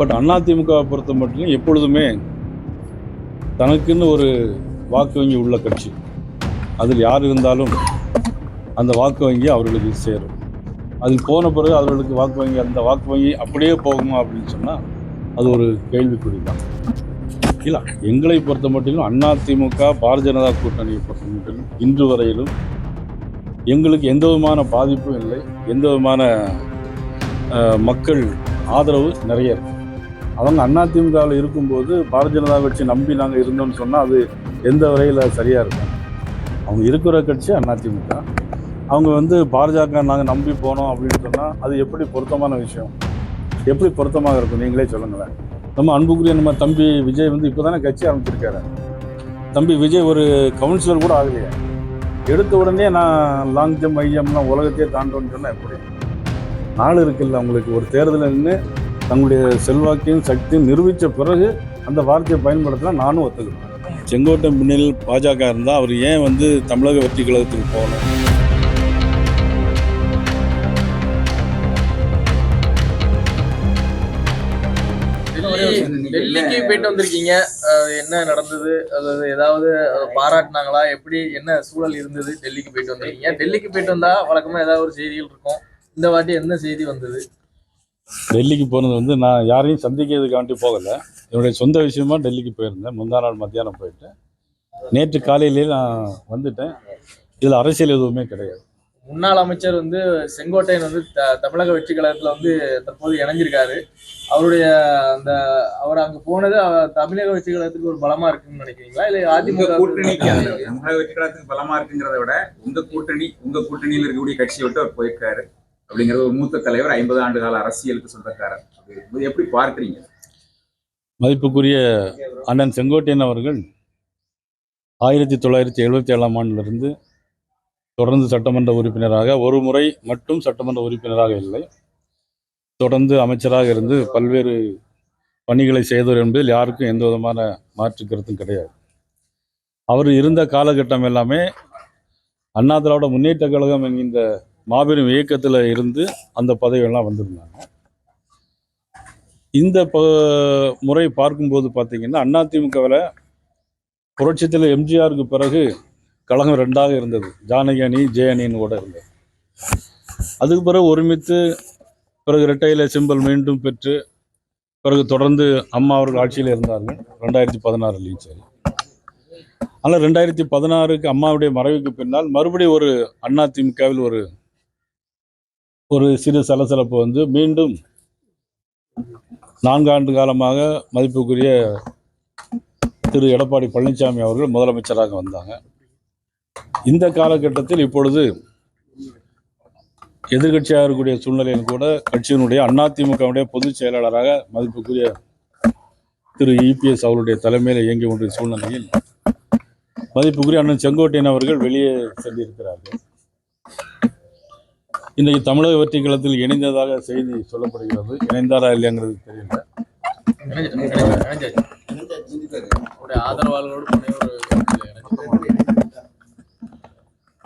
But அதிமுகவை பொறுத்த மட்டும் எப்பொழுதுமே தனக்குன்னு ஒரு வாக்கு வங்கி உள்ள கட்சி. அதில் யார் இருந்தாலும் அந்த வாக்கு வங்கி அவர்களுக்கு சேரும். அதில் போன பிறகு அவர்களுக்கு வாக்கு வங்கி அந்த வாக்கு வங்கி அப்படியே போகுமா அப்படின்னு சொன்னால் அது ஒரு கேள்விக்குறி தான் இல்லை எங்களை பொறுத்த மட்டிலும் அதிமுக பாரதிய ஜனதா கூட்டணியை பொறுத்த மட்டிலும் இன்று வரையிலும் எங்களுக்கு எந்த விதமான பாதிப்பும் இல்லை. எந்த விதமான மக்கள் ஆதரவு நிறைய இருக்குது அவங்க அதிமுகவில் இருக்கும்போது பாரதிய ஜனதா கட்சி நம்பி நாங்கள் இருந்தோம்னு சொன்னால் அது எந்த வரையில் சரியாக இருக்கும்? அவங்க இருக்கிற கட்சி அதிமுக அவங்க வந்து பாரதிக நாங்கள் நம்பி போனோம் அப்படின்னு சொன்னால் அது எப்படி பொருத்தமான விஷயம்? எப்படி பொருத்தமாக இருக்கும்? நீங்களே சொல்லுங்களேன். நம்ம அன்புக்குரிய நம்ம தம்பி விஜய் வந்து இப்போ தானே கட்சி ஆரம்பிச்சிருக்காரு. தம்பி விஜய் ஒரு கவுன்சிலர் கூட ஆகலையே. எடுத்த உடனே நான் லாங் ஜம்ப் ஐஎம்லாம் உலகத்தையே தாண்டோன்னு சொன்னால் எப்படி? நாள் இருக்குல்ல அவங்களுக்கு. ஒரு தேர்தலில் நின்று தங்களுடைய செல்வாக்கையும் சக்தியும் நிரூபித்த பிறகு அந்த வார்த்தையை பயன்படுத்தினா நானும் ஒத்துக்கிறேன். செங்கோட்டை முன்னில் பாஜக இருந்தால் அவர் ஏன் வந்து தமிழக வெற்றி கழகத்துக்கு போகணும்? டெல்லி டெல்லிக்கு போயிட்டு வந்திருக்கீங்க. என்ன நடந்தது? அதாவது ஏதாவது பாராட்டினாங்களா? எப்படி என்ன சூழல் இருந்தது டெல்லிக்கு போயிட்டு வந்திருக்கீங்க? டெல்லிக்கு போயிட்டு வந்தா வழக்கமா ஏதாவது ஒரு செய்திகள் இருக்கும். இந்த வாட்டி என்ன செய்தி வந்தது? டெல்லிக்கு போனது வந்து நான் யாரையும் சந்திக்கிறதுக்காண்டி போகலை. என்னுடைய சொந்த விஷயமா டெல்லிக்கு போயிருந்தேன். முந்தா நாள் மத்தியானம் போயிட்டேன். நேற்று காலையிலேயே நான் வந்துட்டேன். இதில் அரசியல் எதுவுமே கிடையாது. முன்னாள் அமைச்சர் வந்து செங்கோட்டையன் வந்து த- தமிழக வெற்றி கழகத்துல வந்து தற்போது இணைஞ்சிருக்காரு. அவருடைய அந்த அவர் அங்க போனது தமிழக வெற்றி கழகத்துக்கு ஒரு பலமா இருக்குன்னு நினைக்கிறீங்களா? இல்ல அதிமுக கூட்டணிக்கு அந்த தமிழக வெற்றிக்கழகத்துக்கு பலமா இருக்குங்கிறத விட உங்க கூட்டணி உங்க கூட்டணியில் இருக்கக்கூடிய கட்சியை விட்டு அவர் போயிருக்காரு. அப்படிங்கிற ஒரு மூத்த தலைவர் ஐம்பது ஆண்டு கால அரசியலுக்கு சொந்தக்காரர். எப்படி பார்க்குறீங்க? மதிப்புக்குரிய அண்ணன் செங்கோட்டையன் அவர்கள் ஆயிரத்தி தொள்ளாயிரத்தி எழுபத்தி ஏழாம் ஆண்டிலிருந்து தொடர்ந்து சட்டமன்ற உறுப்பினராக ஒரு முறை மட்டும் சட்டமன்ற உறுப்பினராக இல்லை தொடர்ந்து அமைச்சராக இருந்து பல்வேறு பணிகளை செய்தவர் என்பதில் யாருக்கும் எந்த விதமான மாற்று கருத்தும் கிடையாது. அவர் இருந்த காலகட்டம் எல்லாமே அண்ணா திராவிட முன்னேற்ற கழகம் என்கின்ற மாபெரும் இயக்கத்தில் இருந்து அந்த பதவியெல்லாம் வந்திருந்தாங்க. இந்த ப முறை பார்க்கும்போது பார்த்தீங்கன்னா அதிமுகவில் புரட்சித்தில் எம்ஜிஆருக்கு பிறகு கழகம் ரெண்டாக இருந்தது. ஜானகி அணி ஜெய அணின்னு கூட இருந்தது. அதுக்கு பிறகு ஒருமித்து பிறகு ரெட்டையில சிம்பல் மீண்டும் பெற்று பிறகு தொடர்ந்து அம்மா அவர்கள் ஆட்சியில் இருந்தார்கள். ரெண்டாயிரத்தி பதினாறுலையும் சரி. ஆனால் ரெண்டாயிரத்தி பதினாறுக்கு அம்மாவுடைய மறைவுக்கு பின்னால் மறுபடியும் ஒரு அதிமுகவில் ஒரு ஒரு சிறு சலசலப்பு வந்து மீண்டும் நான்காண்டு காலமாக மதிப்புக்குரிய திரு எடப்பாடி பழனிசாமி அவர்கள் முதலமைச்சராக வந்தாங்க. இந்த காலகட்டத்தில் இப்பொழுது எதிர்க்கட்சியாக இருக்கக்கூடிய சூழ்நிலையில் கூட கட்சியினுடைய அதிமுகவுடைய பொதுச் செயலாளராக மதிப்புக்குரிய திரு இபிஎஸ் அவருடைய தலைமையில் இயங்கி கொண்டிருந்த சூழ்நிலையில் மதிப்புக்குரிய அண்ணன் செங்கோட்டையன் அவர்கள் வெளியே சென்றிருக்கிறார்கள். இன்றைக்கு தமிழக வெற்றி களத்தில் இணைந்ததாக செய்தி சொல்லப்படுகிறது. இணைந்தாரா இல்லையாங்கிறது தெரியல.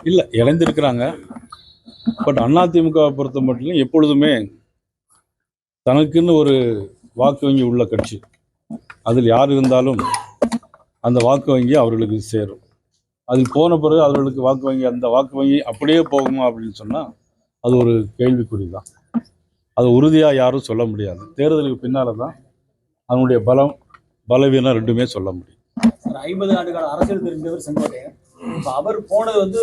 இல்லை இணைந்திருக்கிறாங்க. பட் அதிமுகவை பொறுத்த மட்டும் எப்பொழுதுமே தனக்குன்னு ஒரு வாக்கு வங்கி உள்ள கட்சி. அதில் யார் இருந்தாலும் அந்த வாக்கு வங்கி அவர்களுக்கு சேரும். அதில் போன பிறகு அவர்களுக்கு வாக்கு வங்கி அந்த வாக்கு வங்கி அப்படியே போகுமா அப்படின்னு சொன்னால் அது ஒரு கேள்விக்குறி தான் அது உறுதியாக யாரும் சொல்ல முடியாது. தேர்தலுக்கு பின்னால் தான் அதனுடைய பலம் பலவீனம் ரெண்டுமே சொல்ல முடியும். ஐம்பது ஆண்டுகால அரசியல் தெரிந்தவர் செங்கோட்டையன். அவர் போனது வந்து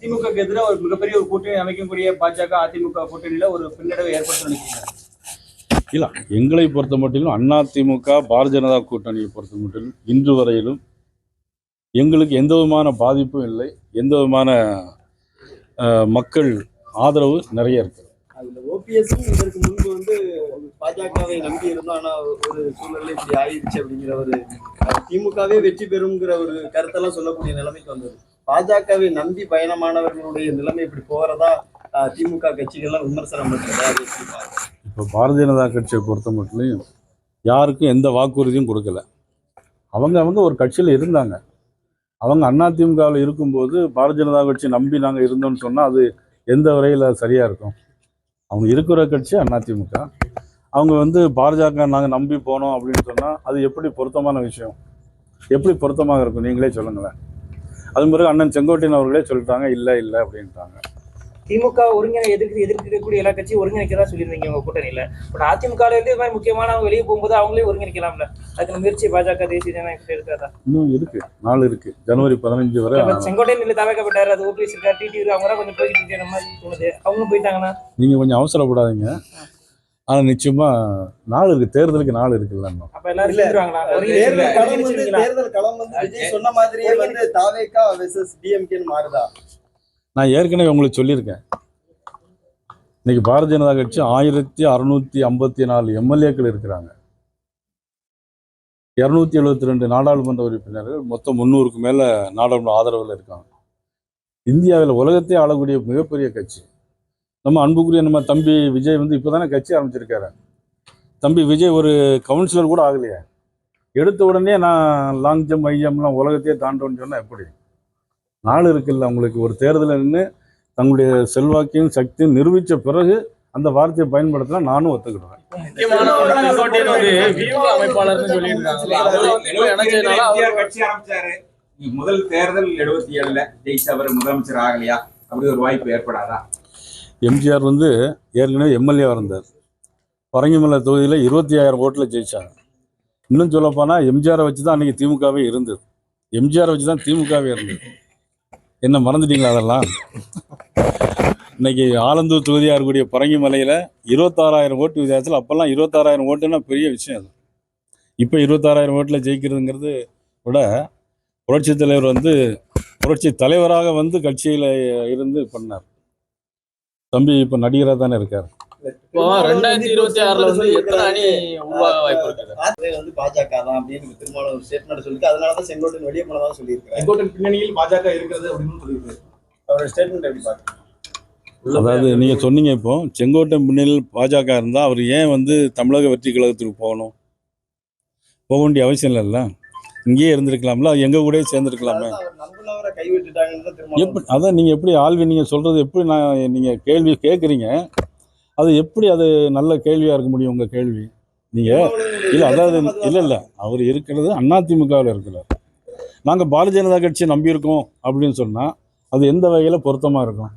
திமுகக்கு எதிராக ஒரு மிகப்பெரிய ஒரு கூட்டணி அமைக்கக்கூடிய பாஜக அதிமுக கூட்டணியில ஒரு பின்னடைவை ஏற்படுத்த நினைக்கிறீங்க? இல்லை எங்களை பொறுத்த மட்டிலும் அதிமுக பாரதிய ஜனதா கூட்டணியை பொறுத்த மட்டிலும் இன்று வரையிலும் எங்களுக்கு எந்த விதமான பாதிப்பும் இல்லை. எந்த விதமான மக்கள் ஆதரவு நிறைய இருக்கு. அதுல ஓபிஎஸ் இதற்கு முன்பு வந்து பாஜகவை நம்பி இருந்தோம். ஆனா ஒரு சூழ்நிலை இப்படி ஆயிடுச்சு அப்படிங்கிற ஒரு திமுகவே வெற்றி பெறுங்கிற ஒரு கருத்தெல்லாம் சொல்லக்கூடிய நிலைமைக்கு வந்தது. பாஜகவை நம்பி பயணமானவர்களுடைய நிலைமை இப்படி போறதா அஹ், திமுக கட்சிகள்லாம் விமர்சனம் பார்க்கறீங்க? இப்போ பாரதிய ஜனதா கட்சியை பொறுத்த மட்டும் யாருக்கும் எந்த வாக்குறுதியும் கொடுக்கல. அவங்க அவங்க ஒரு கட்சியில் இருந்தாங்க. அவங்க அதிமுகவில் இருக்கும்போது பாரதிய ஜனதா கட்சி நம்பி நாங்கள் இருந்தோம்னு சொன்னால் அது எந்த வரையில் சரியாக இருக்கும்? அவங்க இருக்கிற கட்சி அதிமுக. அவங்க வந்து பாஜக நாங்கள் நம்பி போனோம் அப்படின்னு சொன்னால் அது எப்படி பொருத்தமான விஷயம்? எப்படி பொருத்தமாக இருக்கும்? நீங்களே சொல்லுங்களேன். அது பிறகு அண்ணன் செங்கோட்டையன் அவர்களே சொல்லிட்டாங்க இல்லை இல்லை அப்படின்ட்டாங்க. திமுக ஒருங்கிணை எதிர்த்து எதிர்க்கக்கூடிய எல்லா கட்சியும் ஒருங்கிணைக்கிறதா சொல்லியிருந்தீங்க உங்க கூட்டணியில. பட் அதிமுக ல இருந்து இது மாதிரி முக்கியமானவங்க வெளியே போகும்போது அவங்களே ஒருங்கிணைக்கலாம்ல. அதுக்கு முயற்சி பாஜக தேசிய ஜனநாயக எடுக்காதா? இன்னும் இருக்கு. நாள் இருக்கு. ஜனவரி பதினஞ்சு வரை செங்கோட்டையன் இல்ல தவிர்க்கப்பட்டாரு அது ஓபிஎஸ் இருக்கா டிடி அவங்க கொஞ்சம் போயிட்டு இருக்கிற மாதிரி தோணுது. அவங்களும் போயிட்டாங்கன்னா? நீங்க கொஞ்சம் அவசரப்படாதீங்க. ஆனா நிச்சயமா நாள் இருக்கு. தேர்தலுக்கு நாள் இருக்குல்ல தேர்தல் களம் வந்து சொன்ன மாதிரியே வந்து தாவேக்கா வெர்சஸ் டிஎம்கேன்னு மாறுதா? நான் ஏற்கனவே உங்களுக்கு சொல்லியிருக்கேன். இன்னைக்கு பாரதிய ஜனதா கட்சி ஆயிரத்தி அறுநூத்தி ஐம்பத்தி நாலு எம்எல்ஏக்கள் இருக்கிறாங்க. இரநூத்தி எழுபத்தி ரெண்டு நாடாளுமன்ற உறுப்பினர்கள் மொத்தம் முந்நூறுக்கு மேல நாடாளுமன்ற ஆதரவில் இருக்காங்க. இந்தியாவில் உலகத்தை ஆளக்கூடிய மிகப்பெரிய கட்சி. நம்ம அன்புக்குரிய நம்ம தம்பி விஜய் வந்து இப்போதானே கட்சி ஆரம்பிச்சிருக்காரு. தம்பி விஜய் ஒரு கவுன்சிலர் கூட ஆகலையே. எடுத்த உடனே நான் லாங் ஜம்ப் ஹை ஜம்ப்லாம் உலகத்தையே தாண்டோன்னு சொன்னால் எப்படி? நாள் இருக்குல்ல உங்களுக்கு ஒரு தேர்தலில் நின்று தங்களுடைய செல்வாக்கையும் சக்தியும் நிரூபித்த பிறகு அந்த வார்த்தையை பயன்படுத்தினா நானும் ஒத்துக்கிடுவேன். முதல் தேர்தல் எழுபத்தி ஏழுல ஜெயிச்சு அவர் முதலமைச்சர் ஆகலையா? அப்படி ஒரு வாய்ப்பு ஏற்படாதா? எம்ஜிஆர் வந்து ஏற்கனவே எம்எல்ஏவாக இருந்தார். பரங்கிமலை தொகுதியில் இருபத்தி ஆயிரம் ஓட்டில் ஜெயிச்சாங்க இன்னும் சொல்லப்போனால் எம்ஜிஆரை வச்சு தான் அன்றைக்கி திமுகவே இருந்தது. எம்ஜிஆரை வச்சு தான் திமுகவே இருந்தது. என்ன மறந்துட்டீங்களா அதெல்லாம்? இன்னைக்கு ஆலந்தூர் தொகுதியாக இருக்கக்கூடிய பரங்கி மலையில் இருபத்தாறாயிரம் ஓட்டு வித்தியாசத்தில் அப்போல்லாம் இருபத்தாறாயிரம் ஓட்டுன்னா பெரிய விஷயம் அது. இப்போ இருபத்தாறாயிரம் ஓட்டில் ஜெயிக்கிறதுங்கிறது விட புரட்சித் தலைவர் வந்து புரட்சி தலைவராக வந்து கட்சியில் இருந்து பண்ணார். தம்பி இப்போ நடிகராக தானே இருக்கார். இப்போ ரெண்டாயிரத்தி இருபத்தி ஆறுல வந்து எத்தனை அணி உருவாக வாய்ப்பு இருக்குது? அதே வந்து பாஜக தான் அப்படின்னு திருமாவளவன் ஒரு ஸ்டேட்மெண்ட் சொல்லிட்டு அதனாலதான் செங்கோட்டையன் வெளியே போனதா சொல்லியிருக்காரு செங்கோட்டன் பின்னணியில் பாஜக இருக்கிறது அப்படின்னு சொல்லியிருக்காரு அவரோட ஸ்டேட்மெண்ட் எப்படி பாக்குறீங்க அதாவது நீங்கள் சொன்னீங்க இப்போ செங்கோட்டை முன்னிலையில் பாஜக இருந்தால் அவர் ஏன் வந்து தமிழக வெற்றி கழகத்துக்கு போகணும்? போக வேண்டிய அவசியம் இல்லைல்ல? இங்கேயே இருந்திருக்கலாம்ல? எங்கள் கூடயே சேர்ந்துருக்கலாமே? எப்படி அதான் நீங்கள் எப்படி ஆள்வி நீங்கள் சொல்கிறது எப்படி நான் நீங்கள் கேள்வி கேட்குறீங்க அது எப்படி அது நல்ல கேள்வியாக இருக்க முடியும் உங்கள் கேள்வி? நீங்கள் இல்லை அதாவது இல்லை இல்லை. அவர் இருக்கிறது அதிமுகவில் இருக்கிறார். நாங்கள் பாரதிய ஜனதா கட்சியை நம்பியிருக்கோம் அப்படின்னு சொன்னால் அது எந்த வகையில் பொருத்தமாக இருக்கும்?